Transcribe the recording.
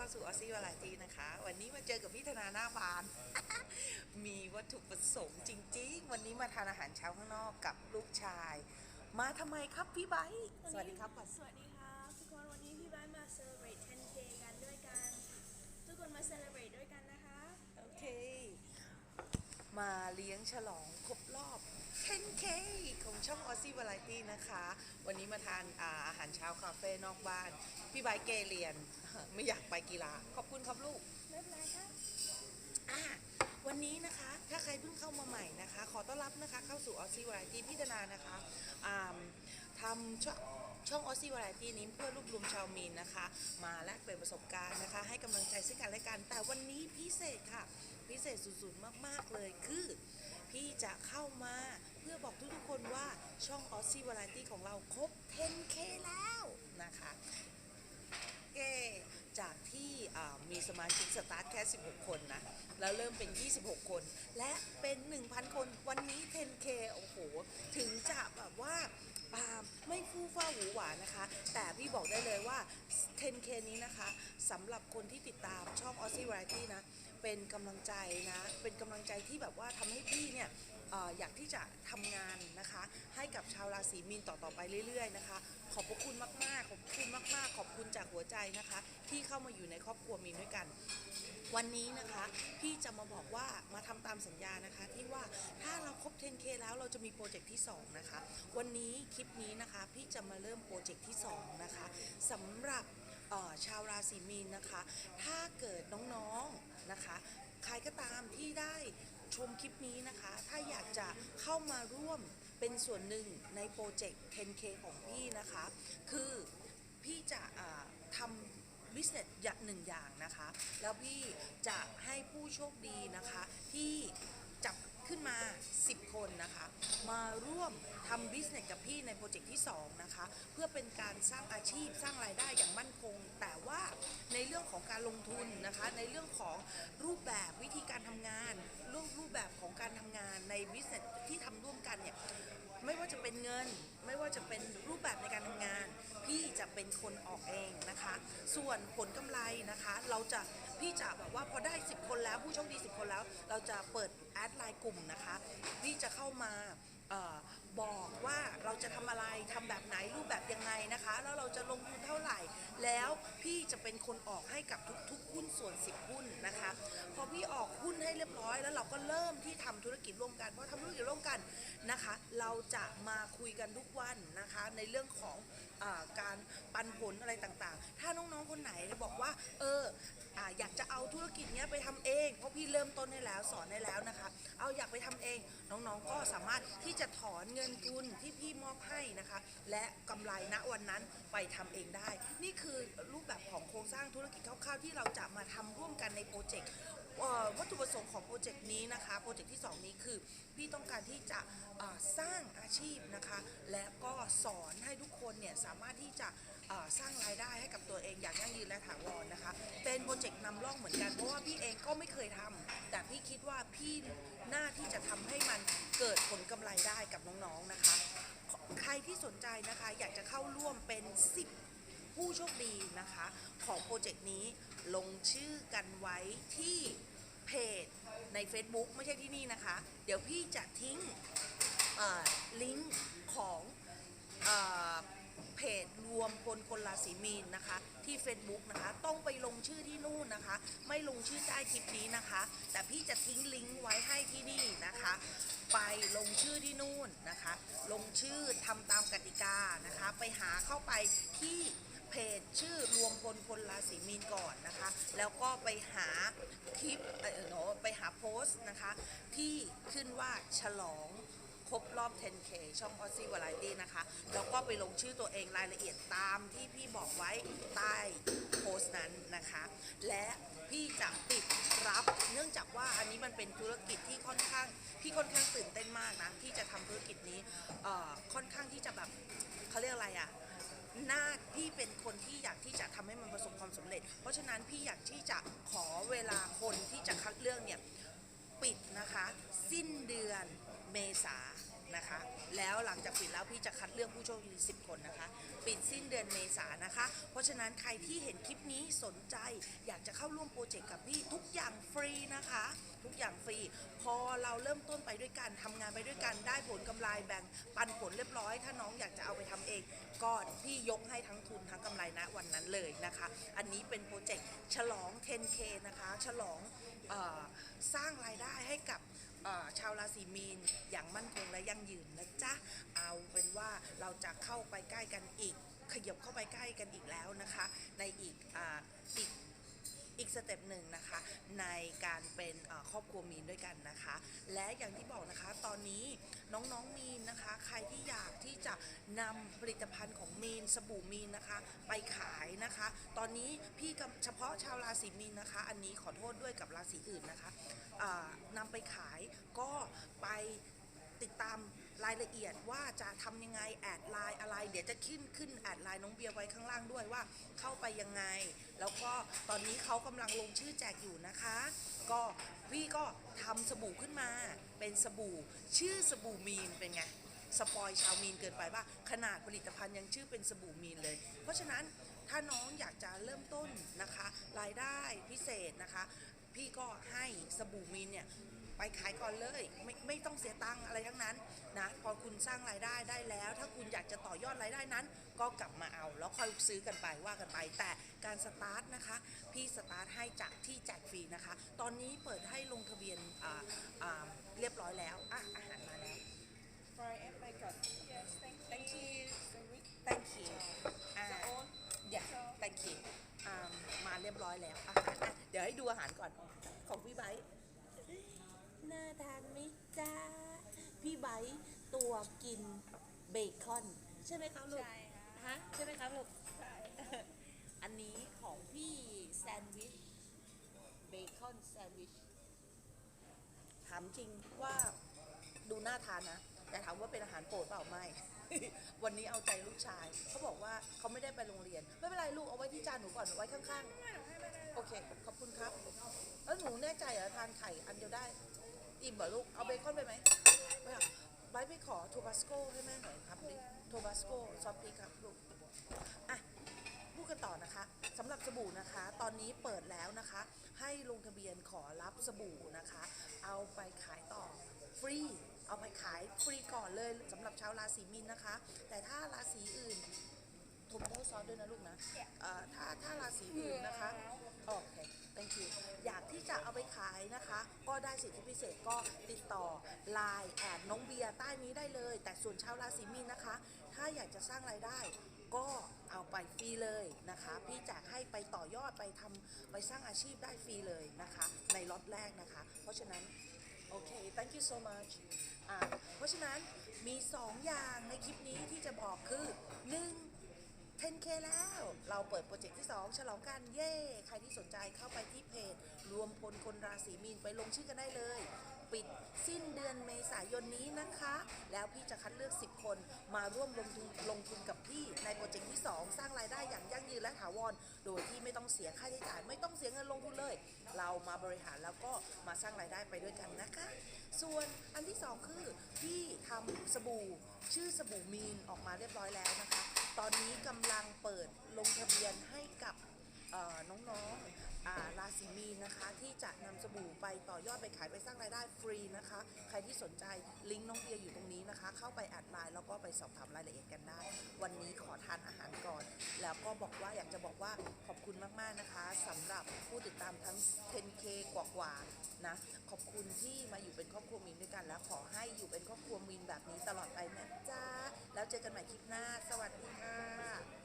เข้าสู่ออซี่วาไรตี้นะคะ วันนี้มาเจอกับพี่ธนาหน้าบาน มีวัตถุประสงค์จริง ๆ วันนี้มาทานอาหารเช้าข้างนอกกับลูกชาย มาทำไมครับพี่ไบร์ทสวัสดีครับก่อนสวัสดีครับทุกคนวันนี้พี่บ้านมา celebrate 10k กันด้วยกัน ทุกคนมา celebrate ด้วยกันนะคะ โอเค มาเลี้ยงฉลองครบรอบ 10K ของช่อง Aussie Variety นะคะ วันนี้มาทานอาอาหารเช้าคาเฟ่นอกบ้าน พี่ไบร์ทเกเรียน ไม่อยากไปกีฬา ขอบคุณครับลูกไม่เป็นไรครับอะวันนี้นะคะ ถ้าใครเพิ่งเข้ามาใหม่นะคะ ขอต้อนรับนะคะ เข้าสู่ออซ i ่วาไรตี้พี่ธนานะคะทำช่องช่องออซ i ่วาไรตี้นี้เพื่อรวบรวมชาวมีนนะคะ มาแลกเปลี่ยนประสบการณ์นะคะ ให้กำลังใจซึ่งกันและกัน แต่วันนี้พิเศษค่ะ พิเศษสุดๆมากๆเลยคือ พี่จะเข้ามาเพื่อบอกทุกๆคนว่าช่องออซ i ่วาไรตี้ของเราครบ 10K แล้วนะคะ เก้จากที่มีสมาชิกสตาร์ทแค่ 16 คนนะ แล้วเริ่มเป็น 26 คน และเป็น 1,000 คนวันนี้ 10K โอ้โห ถึงจะแบบว่าไม่ฟู่ฟ้าหวือหวานะคะ แต่พี่บอกได้เลยว่า 10K นี้นะคะสำหรับคนที่ติดตามช่อง Aussie Variety นะ เป็นกำลังใจนะ เป็นกำลังใจที่แบบว่าทำให้พี่เนี่ย อยากที่จะทำงานนะคะ ให้กับชาวราศีมีนต่อๆไปเรื่อย ๆ นะคะ ขอบพระคุณมากๆขอบคุณมากๆ ขอบคุณจากหัวใจนะคะ ที่เข้ามาอยู่ในครอบครัวมีนด้วยกันวันนี้นะคะพี่จะมาบอกว่ามาทำตามสัญญานะคะ ที่ว่าถ้าเราครบ 10K แล้วเราจะมีโปรเจกต์ที่ 2 นะคะ วันนี้คลิปนี้นะคะพี่จะมาเริ่มโปรเจกต์ที่ 2 นะคะสำหรับชาวราศีมีนนะคะ ถ้าเกิดน้องๆนะคะ ใครก็ตามที่ได้ ชมคลิปนี้นะคะ ถ้าอยากจะเข้ามาร่วมเป็นส่วนหนึ่งในโปรเจกต์ 10K ของพี่นะคะ คือพี่จะทำบิสเนสอย่างหนึ่งอย่างนะคะ แล้วพี่จะให้ผู้โชคดีนะคะที่ ขึ้นมา 10 คนนะคะ มาร่วมทำบิสเนสกับพี่ในโปรเจกต์ที่ 2 นะคะ เพื่อเป็นการสร้างอาชีพสร้างรายได้อย่างมั่นคง แต่ว่าในเรื่องของการลงทุนนะคะ ในเรื่องของรูปแบบวิธีการทำงานรูปรูปแบบของการทำงานในบิสเนสที่ทำร่วมกันเนี่ยไม่ว่าจะเป็นเงิน ไม่ว่าจะเป็นรูปแบบในการทำงาน พี่จะเป็นคนออกเองนะคะ ส่วนผลกำไรนะคะ เราจะ พี่จะแบบว่าพอได้ 10 คนแล้วผู้โชคดี 10 คนแล้ว เราจะเปิดแอดไลน์กลุ่มนะคะ พี่จะเข้ามาเออบอกว่าเราจะทำอะไรทำแบบไหนรูปแบบยังไงนะคะ แล้วเราจะลงทุนเท่าไหร่ แล้วพี่จะเป็นคนออกให้กับทุกๆหุ้นส่วน 10 หุ้นนะคะ พอพี่ออกหุ้นให้เรียบร้อย แล้วเราก็เริ่มที่ทำธุรกิจร่วมกันเพราะทำธุรกิจร่วมกัน นะคะ เราจะมาคุยกันทุกวันนะคะ ในเรื่องของอการปันผลอะไรต่างๆ ถ้าน้องๆคนไหนบอกว่า เออออยากจะเอาธุรกิจเนี้ยไปทำเอง เพราะพี่เริ่มต้นให้แล้วสอนให้แล้วนะคะ เอาอยากไปทำเองน้องๆก็สามารถที่จะถอนเงินทุนที่พี่มอบให้นะคะ และกำไรณวันนั้นไปทำเองได้ นี่คือรูปแบบของโครงสร้างธุรกิจคร่าวๆที่เราจะมาทำร่วมกันในโปรเจกต์ วัตถุประสงค์ของโปรเจกต์นี้นะคะโปรเจกต์ที่ 2 นี้คือ พี่ต้องการที่จะสร้างอาชีพนะคะ และก็สอนให้ทุกคนเนี่ยสามารถที่จะสร้างรายได้ให้กับตัวเองอย่างยั่งยืนและถาวรนะคะ เป็นโปรเจกต์นำร่องเหมือนกันเพราะว่าพี่เองก็ไม่เคยทำแต่พี่คิดว่าพี่หน่าที่จะทำให้มันเกิดผลกำไรได้กับน้องๆนะคะ ใครที่สนใจนะคะอยากจะเข้าร่วมเป็น 10ผู้โชคดีนะคะ ของโปรเจกต์นี้ลงชื่อกันไว้ที่ เพจใน Facebook ไม่ใช่ที่นี่นะคะ เดี๋ยวพี่จะทิ้งลิงก์ของเอเพจรวมพลคนราศีมีนนะคะ ที่ Facebook นะคะ ต้องไปลงชื่อที่นู่นนะคะ ไม่ลงชื่อใต้คลิปนี้นะคะ แต่พี่จะทิ้งลิงก์ไว้ให้ที่นี่นะคะ ไปลงชื่อที่นู่นนะคะ ลงชื่อทำตามกติกานะคะ ไปหาเข้าไปที่ เพจชื่อรวมพลคนราศีมีนก่อนนะคะ แล้วก็ไปหาคลิปเออเนอะไปหาโพสต์นะคะ ที่ขึ้นว่าฉลองครบรอบ 10K ช่อง Aussie Variety นะคะ แล้วก็ไปลงชื่อตัวเองรายละเอียดตามที่พี่บอกไว้ใต้โพสต์นั้นนะคะ และพี่จะปิดรับ เนื่องจากว่าอันนี้มันเป็นธุรกิจที่ค่อนข้างพี่ค่อนข้างตื่นเต้นมากนะ ที่จะทำธุรกิจนี้ค่อนข้างที่จะแบบเขาเรียกอะไรอะห น้าพี่เป็นคนที่อยากที่จะทำให้มันประสบความสำเร็จ เพราะฉะนั้นพี่อยากที่จะขอเวลาคนที่จะคัดเลือกเนี่ยปิดนะคะ สิ้นเดือนเมษานะคะ แล้วหลังจากปิดแล้วพี่จะคัดเลือกผู้โชคดี 10 คนนะคะ ปิดสิ้นเดือนเมษานนะคะ เพราะฉะนั้นใครที่เห็นคลิปนี้สนใจ อยากจะเข้าร่วมโปรเจกต์กับพี่ทุกอย่างฟรีนะคะ ทุกอย่างฟรี พอเราเริ่มต้นไปด้วยกันทำงานไปด้วยกันได้ผลกำไรแบ่งปันผลเรียบร้อย ถ้าน้องอยากจะเอาไปทำเอง กอดที่ยกให้ทั้งทุนทั้งกำไรนะวันนั้นเลยนะคะ อันนี้เป็นโปรเจกต์ฉลอง 10K นะคะ ฉลองออสร้างรายได้ให้กับชาวราศีมีนอย่างมั่นคงและยั่งยืนนะจ๊ะ เอาเป็นว่าเราจะเข้าไปใกล้กันอีก ขยับเข้าไปใกล้กันอีกแล้วนะคะ ในอีกออีก อีกสเต็ปหนึ่งนะคะในการเป็นครอบครัวมีนด้วยกันนะคะ และอย่างที่บอกนะคะตอนนี้น้องๆมีนนะคะ ใครที่อยากที่จะนำผลิตภัณฑ์ของมีนสบู่มีนนะคะ ไปขายนะคะ ตอนนี้พี่เฉพาะชาวราศีมีนนะคะ อันนี้ขอโทษด้วยกับราศีอื่นนะคะอ่านำไปขายก็ไปติดตาม รายละเอียดว่าจะทำยังไงแอดไลน์อะไร เดี๋ยวจะขึ้นขึ้นแอดไลน์น้องเบียร์ไว้ข้างล่างด้วยว่าเข้าไปยังไง แล้วก็ตอนนี้เขากำลังลงชื่อแจกอยู่นะคะ ก็พี่ก็ทำสบู่ขึ้นมา เป็นสบู่ชื่อสบู่มีนเป็นไงสปอยชาวมีนเกินไปว่าขนาดผลิตภัณฑ์ยังชื่อเป็นสบู่มีนเลย เพราะฉะนั้นถ้าน้องอยากจะเริ่มต้นนะคะ รายได้พิเศษนะคะ พี่ก็ให้สบู่มีนเนี่ย ไปขายก่อนเลยไม่ไม่ต้องเสียตังค์อะไรทั้งนั้นนะพอคุณสร้างรายได้ได้แล้ว ถ้าคุณอยากจะต่อยอดรายได้นั้น ก็กลับมาเอา แล้วค่อยซื้อกันไปว่ากันไป แต่การสตาร์ทนะคะ พี่สตาร์ทให้จากที่แจกฟรีนะคะ ตอนนี้เปิดให้ลงทะเบียนอ่าอ่าเรียบร้อยแล้วอะอาหารมาแล้ว Fry and bacon. Yes thank you thank you Sandwich. thank you อ่า The old. yeah thank you อ่ามาเรียบร้อยแล้วอาหารอะเดี๋ยวให้ดูอาหารก่อนของพี่ไบร์ท น่าทานไหมจ้า พี่ไบร์ทตัวกินเบคอน ใช่ไหมครับลูก ใช่ค่ะฮะใช่ไหมครับลูก ใช่ อันนี้ของพี่แซนด์วิชเบคอนแซนด์วิช ถามจริงว่าดูน่าทานนะ แต่ถามว่าเป็นอาหารโปรดเปล่าไม่ วันนี้เอาใจลูกชาย เขาบอกว่าเขาไม่ได้ไปโรงเรียน ไม่เป็นไรลูกเอาไว้ที่จานหนูก่อนไว้ข้างๆไม่หนูให้ไม่ได้โอเค ขอบคุณครับ แล้วหนูแน่ใจเหรอทานไข่อันเดียวได้ อิ่มเหรอลูก เอาเบคอนไปไหมไม่เอาไบร์ทไปขอโทบาสโกให้แม่หน่อยครับดิโทบาสโกซอสพริกครับลูกอะพูดกันต่อนะคะสำหรับสบู่นะคะ ตอนนี้เปิดแล้วนะคะ ให้ลงทะเบียนขอรับสบู่นะคะ เอาไปขายต่อฟรีเอาไปขายฟรีก่อนเลยสำหรับชาวราศีมีนนะคะ แต่ถ้าราศีอื่นทมโทซอสด้วยนะลูกนะเอ่อถ้าถ้าราศีอื่นนะคะโอเค thank you อยากที่จะเอาไปขายนะคะ ก็ได้สิทธิพิเศษก็ติดต่อ Line แอดน้องเบียร์ใต้นี้ได้เลย แต่ส่วนชาวราศีมีนนะคะ ถ้าอยากจะสร้างรายได้ก็เอาไปฟรีเลยนะคะ พี่จะให้ไปต่อยอดไปทำไปสร้างอาชีพได้ฟรีเลยนะคะ ในล็อตแรกนะคะ เพราะฉะนั้นโอเค thank you so much เพราะฉะนั้นมี 2 อย่างในคลิปนี้ที่จะบอกคือ 1 10K แล้ว เราเปิดโปรเจกต์ที่ 2 ฉลองกันเย่ใครที่สนใจเข้าไปที่เพจ รวมพลคนราศีมีนไปลงชื่อกันได้เลย ปิด สิ้นเดือนเมษายนนี้นะคะ แล้วพี่จะคัดเลือก 10 คนมาร่วมลงทุนลงทุนกับพี่ในโปรเจกต์ที่ 2 สร้างรายได้อย่างยั่งยืนและถาวร โดยที่ไม่ต้องเสียค่าใช้จ่าย ไม่ต้องเสียเงินลงทุนเลย เรามาบริหารแล้วก็มาสร้างรายได้ไปด้วยกันนะคะ ส่วนอันที่ 2 คือพี่ทำสบู่ชื่อสบู่มีนออกมาเรียบร้อยแล้วนะคะ ตอนนี้กำลังเปิดลงทะเบียนให้กับ น้องๆราศีมีนนะคะที่จะนำสบู่ไปต่อยอดไปขายไปสร้างรายได้ฟรีนะคะ ใครที่สนใจลิงก์น้องเบียร์อยู่ตรงนี้นะคะ เข้าไปแอดไลน์แล้วก็ไปสอบถามรายละเอียดกันได้ วันนี้ขอทานอาหารก่อน แล้วก็บอกว่าอยากจะบอกว่าขอบคุณมากๆนะคะสำหรับผู้ติดตามทั้ง 10K กว่าๆนะขอบคุณที่มาอยู่เป็นครอบครัวมีนด้วยกัน แล้วขอให้อยู่เป็นครอบครัวมีนแบบนี้ตลอดไปนะจ๊ะแล้วเจอกันใหม่คลิปหน้า สวัสดีค่ะ